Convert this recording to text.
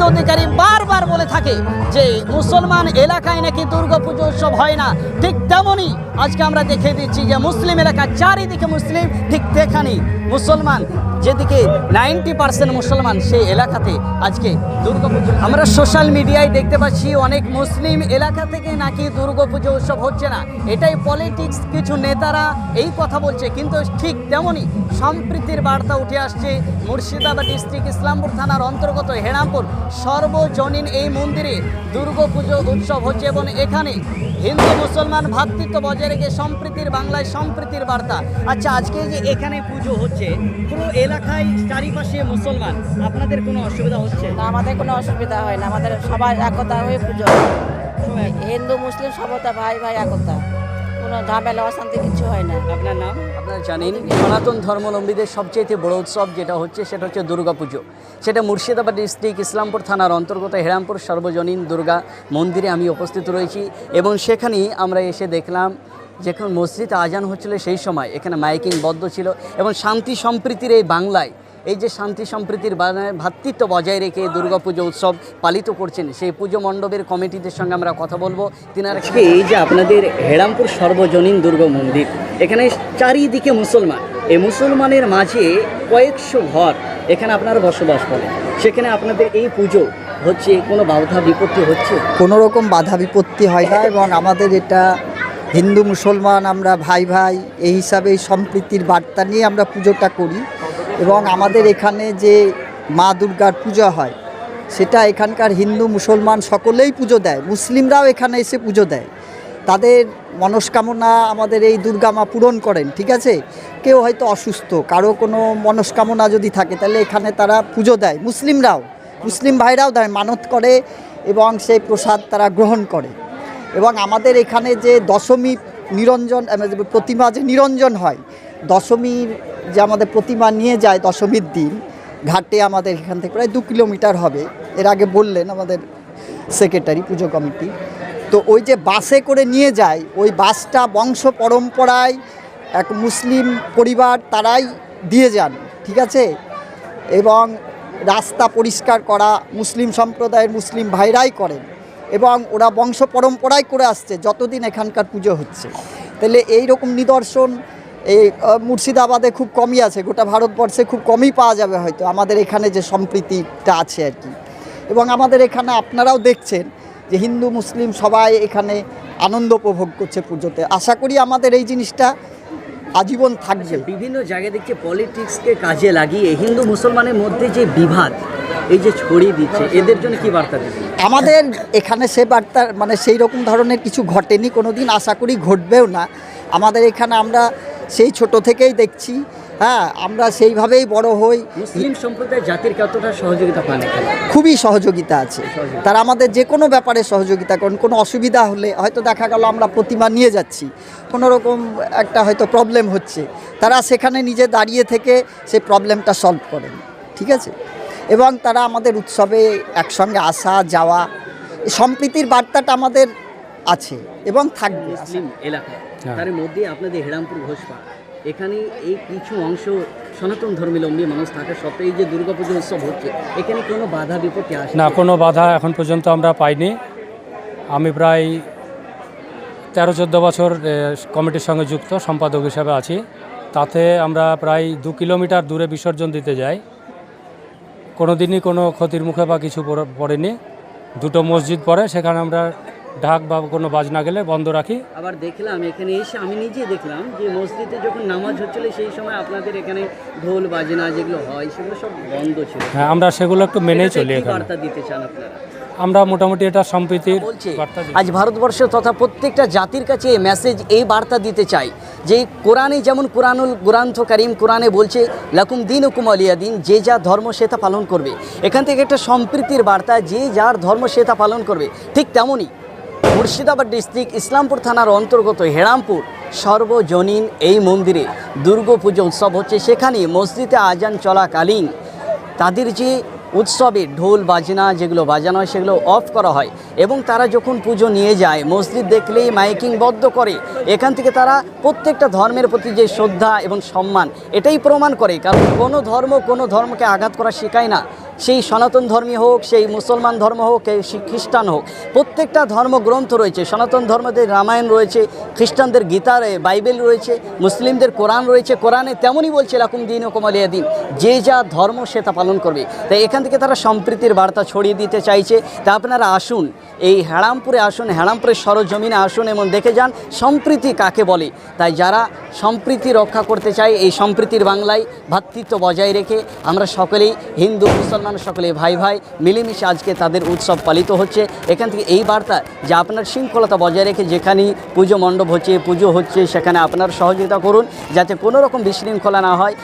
শুভেন্দু অধিকারী বারবার বলে থাকে যে মুসলমান এলাকায় নাকি দুর্গা পুজো উৎসব হয় না। ঠিক তেমনই আজকে আমরা দেখে দিচ্ছি যে মুসলিম এলাকা চারিদিকে মুসলিম, ঠিক দেখানি মুসলমান যেদিকে নাইনটি পার্সেন্ট মুসলমান সেই এলাকাতে আজকে দুর্গাপুজো। আমরা সোশ্যাল মিডিয়ায় দেখতে পাচ্ছি অনেক মুসলিম এলাকা থেকে নাকি দুর্গাপুজো উৎসব হচ্ছে না। এটাই পলিটিক্স, কিছু নেতারা এই কথা বলছে। কিন্তু ঠিক তেমনই সম্প্রীতির বার্তা উঠে আসছে মুর্শিদাবাদ ডিস্ট্রিক্ট ইসলামপুর থানার অন্তর্গত হেরামপুর। সর্বজনীন এই মন্দিরে দুর্গাপুজো উৎসব হচ্ছে এবং এখানে হিন্দু, মুসলমান ভ্রাতৃত্ব বজায় রেখে সম্প্রীতির বাংলায় সম্প্রীতির বার্তা। আচ্ছা আজকে যে এখানে পুজো হচ্ছে, পুরো এলাকায় চারিপাশে মুসলমান আপনাদের কোনো অসুবিধা হচ্ছে? না আমাদের কোনো অসুবিধা হয় না আমাদের সবাই একতা হয়ে পুজো হিন্দু মুসলিম সবতা ভাই ভাই একতা। কোনো ঝামেলা অশান্তি কিছু হয় না। আপনার নাম? আপনারা জানেন সনাতন ধর্মাবলম্বীদের সবচেয়ে বড় উৎসব যেটা হচ্ছে সেটা হচ্ছে দুর্গাপুজো সেটা মুর্শিদাবাদ ডিস্ট্রিক্ট ইসলামপুর থানার অন্তর্গত হেরামপুর সর্বজনীন দুর্গা মন্দিরে আমি উপস্থিত রয়েছি এবং সেখানেই আমরা এসে দেখলাম যখন মসজিদ আজান হচ্ছিল সেই সময় এখানে মাইকিং বদ্ধ ছিল এবং শান্তি সম্প্রীতির এই বাংলায় এই যে শান্তি সম্প্রীতির ভ্রাতৃত্ব বজায় রেখে দুর্গাপুজো উৎসব পালিত করছেন সেই পুজো মণ্ডপের কমিটিদের সঙ্গে আমরা কথা বলব। তিনারা আজকে এই যে আপনাদের হেরামপুর সর্বজনীন দুর্গা মন্দির এখানে চারিদিকে মুসলমান এই মুসলমানের মাঝে কয়েকশো ঘর এখানে আপনারা বসবাস করেন সেখানে আপনাদের এই পুজো হচ্ছে কোনো বাধা বিপত্তি হচ্ছে? কোনো রকম বাধা বিপত্তি হয় না এবং আমাদের এটা হিন্দু মুসলমান আমরা ভাই ভাই, এই হিসাবে সম্প্রীতির বার্তা নিয়ে আমরা পুজোটা করি। এবং আমাদের এখানে যে মা দুর্গার পূজা হয়, সেটা এখানকার হিন্দু মুসলমান সকলেই পুজো দেয়। মুসলিমরাও এখানে এসে পুজো দেয়। তাদের মনস্কামনা আমাদের এই দুর্গা মা পূরণ করেন, ঠিক আছে? কেউ হয়তো অসুস্থ, কারও কোনো মনস্কামনা যদি থাকে, তাহলে এখানে তারা পুজো দেয়। মুসলিমরাও, মুসলিম ভাইরাও দেয় মানত করে এবং সেই প্রসাদ তারা গ্রহণ করে। এবং আমাদের এখানে যে দশমী নিরঞ্জন প্রতিমা যে নিরঞ্জন হয়, দশমীর যে আমাদের প্রতিমা নিয়ে যায় দশমীর দিন, ঘাটে আমাদের এখান থেকে প্রায় দু কিলোমিটার হবে। এর আগে বললেন আমাদের সেক্রেটারি, পুজো কমিটি। তো ওই যে বাসে করে নিয়ে যায়, ওই বাসটা বংশ পরম্পরায় এক মুসলিম পরিবার তারাই দিয়ে যান, ঠিক আছে? এবং রাস্তা পরিষ্কার করা, মুসলিম সম্প্রদায়ের মুসলিম ভাইরাই করেন। এবং ওরা বংশ পরম্পরায় করে আসছে, যতদিন এখানকার পুজো হচ্ছে। তাহলে এই রকম নিদর্শন এই মুর্শিদাবাদে খুব কমই আছে, গোটা ভারতবর্ষে খুব কমই পাওয়া যাবে হয়তো, আমাদের এখানে যে সম্প্রীতিটা আছে আর কি। এবং আমাদের এখানে আপনারাও দেখছেন যে হিন্দু, মুসলিম সবাই এখানে আনন্দ উপভোগ করছে পুজোতে। আশা করি আমাদের এই জিনিসটা আজীবন থাকবে। বিভিন্ন জায়গায় দেখছি পলিটিক্সকে কাজে লাগিয়ে হিন্দু মুসলমানের মধ্যে যে বিভাদ এই যে ছড়িয়ে দিচ্ছে এদের জন্য কি বার্তা আমাদের এখানে সে বার্তা মানে সেই রকম ধরনের কিছু ঘটেনি কোনো দিন আশা করি ঘটবেও না। আমাদের এখানে আমরা সেই ছোট থেকেই দেখছি হ্যাঁ আমরা সেইভাবেই বড় হই। মুসলিম সম্প্রদায় জাতির কতটা সহযোগিতা পান খুবই সহযোগিতা আছে। তারা আমাদের যে কোনো ব্যাপারে সহযোগিতা করেন কোনো অসুবিধা হলে হয়তো দেখা গেল আমরা প্রতিমা নিয়ে যাচ্ছি কোনো রকম একটা হয়তো প্রবলেম হচ্ছে। তারা সেখানে নিজে দাঁড়িয়ে থেকে সেই প্রবলেমটা সলভ করেন ঠিক আছে? এবং তারা আমাদের উৎসবে একসঙ্গে আসা যাওয়া সম্প্রীতির বার্তাটা আমাদের আছে এবং থাকবে। মুসলিম এলাকা তার মধ্যে আপনাদের হেরামপুর ঘোষপা এখানে এই কিছু অংশ সনাতন ধর্মীলম্বী মানুষ থাকা সত্ত্বেও এই যে দুর্গাপুজো উৎসব হচ্ছে এখানে কোনো বাধা বিপত্তি আসে না কোনো বাধা এখন পর্যন্ত আমরা পাইনি। আমি প্রায় তেরো চোদ্দ বছর কমিটির সঙ্গে যুক্ত সম্পাদক হিসাবে আছি। তাতে আমরা প্রায় দু কিলোমিটার দূরে বিসর্জন দিতে যাই। কোনো দিনই কোনো ক্ষতির মুখে বা কিছু পড়েনি। দুটো মসজিদ পড়ে সেখানে আমরা ঢাক বা কোনো বাজনা গেলে বন্ধ রাখি। আবার দেখলাম এখানে এসে আমি নিজে দেখলাম যে মসজিদে যখন নামাজ হচ্ছিল সেই সময় আপনাদের এখানে ঢোল বাজনা যেগুলো হয় সেগুলো সব বন্ধ ছিল। হ্যাঁ আমরা সেগুলো একটু মেনে চলি এখানে। বার্তা দিতে চান আপনারা? আমরা মোটামুটি এটা সম্প্রীতির বলছে বার্তা আজ ভারতবর্ষ তথা প্রত্যেকটা জাতির কাছে এই মেসেজ এই বার্তা দিতে চাই যে কোরআনে যেমন কোরআনুল গ্রন্থ করিম কোরআনে বলছে লাকুম দিন হুকুম আলিয়া দিন যে যা ধর্ম সে তা পালন করবে। এখান থেকে একটা সম্প্রীতির বার্তা যে যার ধর্ম সে তা পালন করবে ঠিক তেমনই মুর্শিদাবাদ ডিস্ট্রিক্ট ইসলামপুর থানার অন্তর্গত হেরামপুর, সর্বজনীন এই মন্দিরে দুর্গা পুজো উৎসব হচ্ছে। সেখানে মসজিদে আজান চলাকালীন তাদের যে উৎসবে ঢোল, বাজনা যেগুলো বাজানো হয় সেগুলো অফ করা হয় এবং তারা যখন পুজো নিয়ে যায়, মসজিদ দেখলেই মাইকিং বদ্ধ করে। এখান থেকে তারা প্রত্যেকটা ধর্মের প্রতি যে শ্রদ্ধা এবং সম্মান, এটাই প্রমাণ করে। কারণ কোনো ধর্ম কোনো ধর্মকে আঘাত করা শেখায় না। সেই সনাতন ধর্মী হোক, সেই মুসলমান ধর্ম হোক শি- খ্রিস্টান হোক, প্রত্যেকটা ধর্মগ্রন্থ রয়েছে। সনাতন ধর্মদের রামায়ণ রয়েছে, খ্রিস্টানদের গীতা বাইবেল রয়েছে, মুসলিমদের কোরআন রয়েছে। কোরআনে তেমনই বলছে এরকম দিন ও কমালিয়া দিন যে যা ধর্ম, সে তা পালন করবে। তাই এখান থেকে তারা সম্প্রীতির বার্তা ছড়িয়ে দিতে চাইছে। তা আপনারা আসুন, এই হেড়ামপুরে আসুন হেড়ামপুরের সরজমিনে আসুন এবং দেখে যান সম্প্রীতি কাকে বলে। তাই যারা সম্প্রীতি রক্ষা করতে চাই, এই সম্প্রীতির বাংলায় ভাতৃত্ব বজায় রেখে আমরা সকলেই হিন্দু, মুসলমান সকলে ভাই ভাই মিলেমিশে আজকে তাদের উৎসব পালিত হচ্ছে। এখান থেকে এই বার্তা যে আপনার শৃঙ্খলতা বজায় রেখে যেখানেই পুজো মণ্ডপ হচ্ছে, পুজো হচ্ছে, সেখানে আপনার সহযোগিতা করুন, যাতে কোনো রকম বিশৃঙ্খলা না হয়।